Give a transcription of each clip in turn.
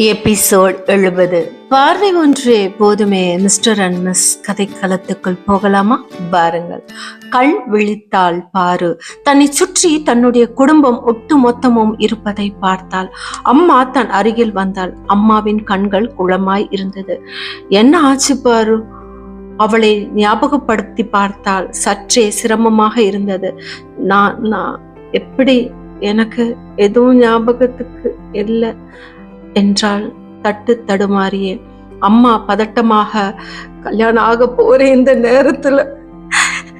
Episode எழுபது. பார்வை ஒன்றே போதுமே மிஸ்டர் அண்ட் மிஸ். கதைக்களத்துக்குள் போகலாமா? பாருங்கள். கண் விழித்தாள் பாரு. தன்னை சுற்றி தன்னுடைய குடும்பம் ஒட்டு மொத்தமும் இருப்பதை பார்த்தால் அம்மா தன் அருகில் வந்தாள் அம்மாவின் கண்கள் குளமாய் இருந்தது. என்ன ஆச்சு பாரு? அவளை ஞாபகப்படுத்தி பார்த்தால் சற்றே சிரமமாக இருந்தது. நான் நான் எப்படி எனக்கு எதுவும் ஞாபகத்துக்கு இல்லை. என்றாள். தட்டு தடுமாறியே. அம்மா பதட்டமாக கல்யாணம் ஆக போற இந்த நேரத்துல.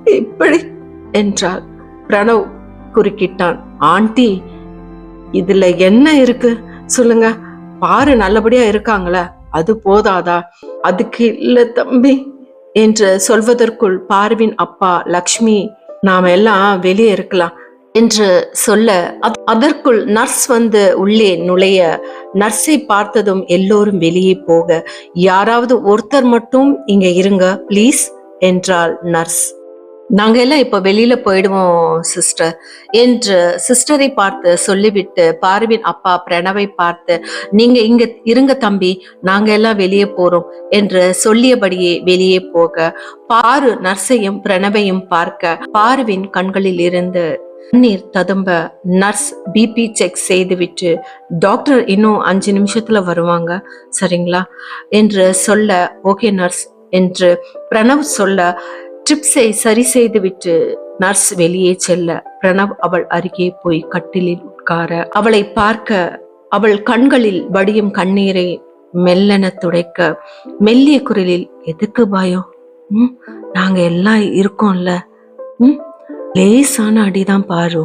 இப்படி என்றாள். பிரணவ் குறுக்கிட்டான். ஆண்டி இதுல என்ன இருக்கு? சொல்லுங்க. பாரு நல்லபடியா இருக்காங்களா. அது போதாதா? அதுக்கு இல்ல தம்பி என்று சொல்வதற்குள் பார்வின் அப்பா லக்ஷ்மி நாம எல்லாம் வெளியே இருக்கலாம். என்று சொல்ல அதற்குள் நர்ஸ் வந்து உள்ளே நுழைய நர்ஸை பார்த்ததும் எல்லோரும் வெளியே போக யாராவது ஒருத்தர் மட்டும் இங்க இருங்க ப்ளீஸ் என்றாள் நர்ஸ். நாங்க எல்லாம் இப்ப வெளியில போயிடுவோம் சிஸ்டர் என்று சிஸ்டரை பார்த்து சொல்லிவிட்டு பார்வின் அப்பா பிரணவை பார்த்து நீங்க இங்க இருங்க தம்பி நாங்க எல்லாம் வெளியே போறோம் என்று சொல்லியபடியே வெளியே போக பாரு நர்ஸையும் பிரணவையும் பார்க்க பார்வின் கண்களில் இருந்து தண்ணீர் ததும்ப நர்ஸ் பிபி செக் செய்துவிட்டு டாக்டர் இன்னும் அஞ்சு நிமிஷத்துல வருவாங்க. சரிங்களா? என்று சொல்ல ஓகே நர்ஸ் என்று பிரணவ் சொல்ல ட்ரிப்ஸை சரி செய்துவிட்டு நர்ஸ் வெளியே செல்ல. பிரணவ் அவள் அருகே போய் கட்டிலில் உட்கார அவளை பார்க்க அவள் கண்களில் வடியும் கண்ணீரை மெல்லென துடைக்க மெல்லிய குரலில் எதுக்கு பயம்? ம் நாங்க எல்லாம் இருக்கோம்ல. ம் லேசான அடிதான் பாரு.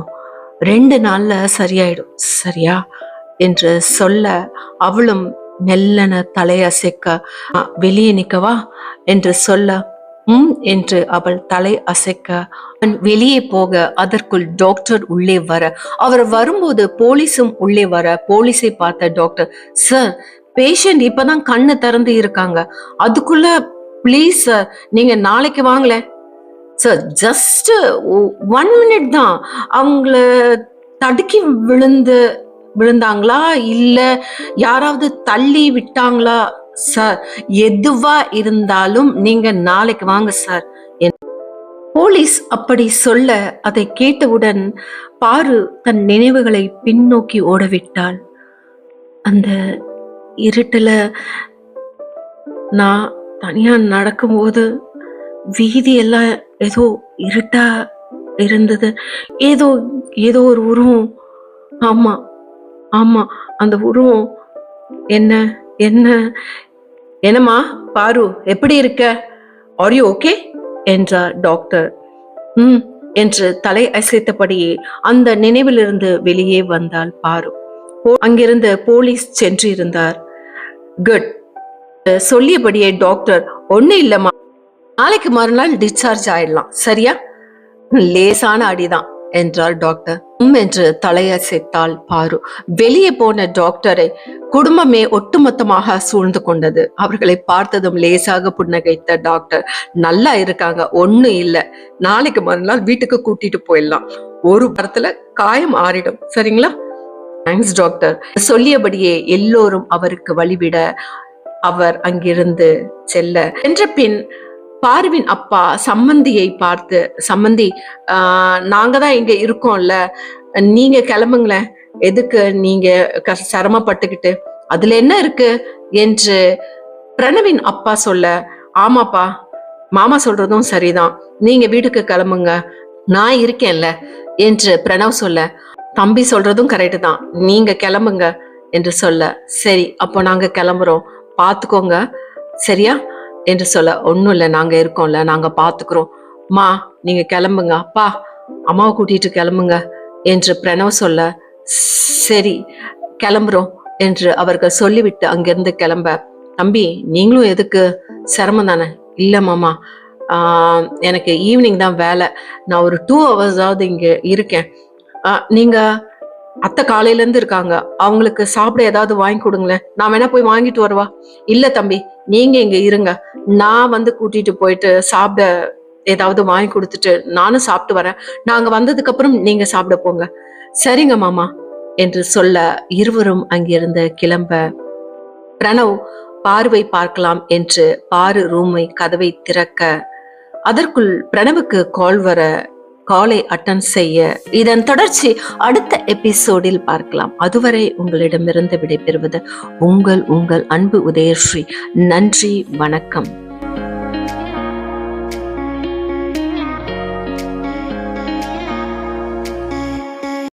ரெண்டு நாள்ல சரியாயிடும். சரியா? என்று சொல்ல அவளும் மெல்லன தலையசைக்க வெளியே நிக்கவா என்று சொல்ல உம் என்று அவள் தலை அசைக்க வெளியே போக அதற்குள் டாக்டர் உள்ளே வர. அவர் வரும்போது போலீஸும் உள்ளே வர போலீஸை பார்த்த டாக்டர் சார் பேஷண்ட் இப்பதான் கண்ணு திறந்து இருக்காங்க. அதுக்குள்ள ப்ளீஸ் சார் நீங்க நாளைக்கு வாங்களேன். சார் ஜஸ்ட் ஒன் மினிட் தான். அவங்கள தடுக்கி விழுந்து விழுந்தாங்களா? இல்ல யாராவது தள்ளி விட்டாங்களா? சார் எதுவா இருந்தாலும் நீங்க நாளைக்கு வாங்க சார் போலீஸ் அப்படி சொல்ல அதை கேட்டவுடன் பாரு தன் நினைவுகளை பின்னோக்கி ஓடவிட்டாள். அந்த இருட்டுல நான் தனியா நடக்கும்போது வீதி எல்லாம் ஏதோ இருட்டா இருந்தது. ஏதோ ஏதோ ஒரு உருவம். ஆமா ஆமா அந்த உருவம். என்ன என்ன? என்னம்மா பாரு எப்படி இருக்க? ஆர் யூ ஓகே என்றார் டாக்டர் ம் என்று தலை அசைத்தபடியே அந்த நினைவிலிருந்து வெளியே வந்தால் பாரு. போ- அங்கிருந்து போலீஸ் சென்று இருந்தார் குட் சொல்லியபடியே டாக்டர் ஒன்னும் இல்லம்மா. நாளைக்கு மறுநாள் டிஸ்சார்ஜ் ஆயிடலாம். சரியா? லேசான அடிதான் என்றார் டாக்டர் உம் என்று தலையசைத்தாள் பாரு. வெளியே போன டாக்டரை குடும்பமே ஒட்டுமொத்தமாக சூழ்ந்து கொண்டது. அவர்களை பார்த்ததும் லேசாக புன்னகைத்த டாக்டர் நல்லா இருக்காங்க ஒண்ணும் இல்ல. நாளைக்கு மறுநாள் வீட்டுக்கு கூட்டிட்டு போயிடலாம். ஒரு வாரத்துல காயம் ஆறிடும். சரிங்களா? தேங்க்ஸ் டாக்டர் சொல்லியபடியே எல்லோரும் அவருக்கு வழிவிட அவர் அங்கிருந்து செல்ல. என்ற பின் பார்வின் அப்பா சம்மந்தியை பார்த்து சம்மந்தி நாங்க தான் இங்க இருக்கோம்ல. நீங்க கிளம்புங்களேன். எதுக்கு நீங்க சிரமப்பட்டுக்கிட்டு? அதுல என்ன இருக்கு? என்று பிரணவின் அப்பா சொல்ல ஆமாப்பா மாமா சொல்றதும் சரிதான். நீங்க வீட்டுக்கு கிளம்புங்க. நான் இருக்கேன்ல. என்று பிரணவ் சொல்ல தம்பி சொல்றதும் கரெக்டு தான். நீங்க கிளம்புங்க. என்று சொல்ல சரி அப்போ நாங்க கிளம்புறோம். பாத்துக்கோங்க. சரியா? என்று சொல்ல ஒன்றும் இல்லை நாங்கள் இருக்கோம்ல நாங்கள் பார்த்துக்குறோம் மா நீங்கள் கிளம்புங்க. அப்பா அம்மாவை கூட்டிட்டு கிளம்புங்க என்று பிரணவ் சொல்ல சரி கிளம்புறோம் என்று அவர்கள் சொல்லிவிட்டு அங்கிருந்து கிளம்ப. தம்பி நீங்களும் எதுக்கு? சிரமம் தானே? இல்லை மாமா. எனக்கு ஈவினிங் தான் வேலை. நான் ஒரு டூ ஹவர்ஸாவது இங்கே இருக்கேன். நீங்கள் அத்தை காலையில இருந்து இருக்காங்க. அவங்களுக்கு சாப்பிட ஏதாவது வாங்கி கொடுங்களேன். நான் வேணா போய் வாங்கிட்டு வருவா. இல்ல தம்பி நீங்க இங்க இருங்க. நான் வந்து கூட்டிட்டு போயிட்டு சாப்பிட ஏதாவது வாங்கி கொடுத்துட்டு நானும் சாப்பிட்டு வரேன். நாங்க வந்ததுக்கு அப்புறம் நீங்க சாப்பிட போங்க. சரிங்க மாமா என்று சொல்ல இருவரும் அங்கிருந்து கிளம்ப பிரணவ் பார்வை பார்க்கலாம் என்று பாரு ரூமை கதவை திறக்க அதற்குள் பிரணவுக்கு கால் வர காலை அட்டன் செய்ய இதன் தொடர்ச்சி அடுத்த எபிசோடில் பார்க்கலாம். அதுவரை உங்களிடமிருந்து விடைபெறுவது உங்கள் உங்கள் அன்பு உதயஸ்ரீ. நன்றி வணக்கம்.